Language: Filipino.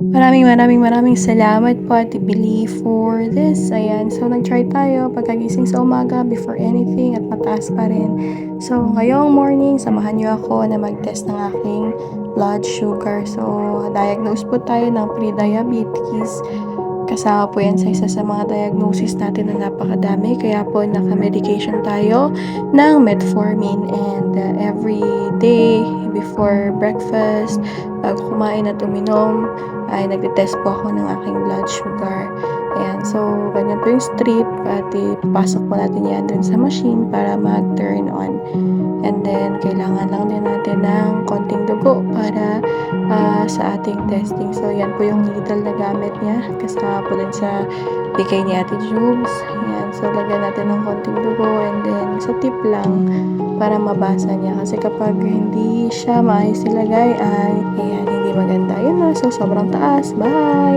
Maraming maraming maraming salamat po Ate Beli for this. Ayan, so nag-try tayo pagkagising sa umaga before anything at mataas pa rin. So ngayong morning, samahan niyo ako na mag-test ng aking blood sugar. So diagnose po tayo ng pre-diabetes. Kasama po yan sa isa sa mga diagnosis natin na napakadami. Kaya po naka-medication tayo ng metformin and uh, every day before breakfast, bago kumain at uminom, ay nagte-test po ako ng aking blood sugar. Ayan, so ganyan po yung strip at ipapasok po natin yan dun sa machine para mag-turn on. And then, kailangan lang din natin ng konting dugo para ah, sa ating testing. So, yan po yung needle na gamit niya. Kasama po din sa bigay ni Ate Jubes. Ayan, so lagyan natin ng konting dugo and then sa tip lang para mabasa niya. Kasi kapag hindi siya maayos ilagay ay ayan, hindi maganda. Yun na, so sobrang taas. Bye!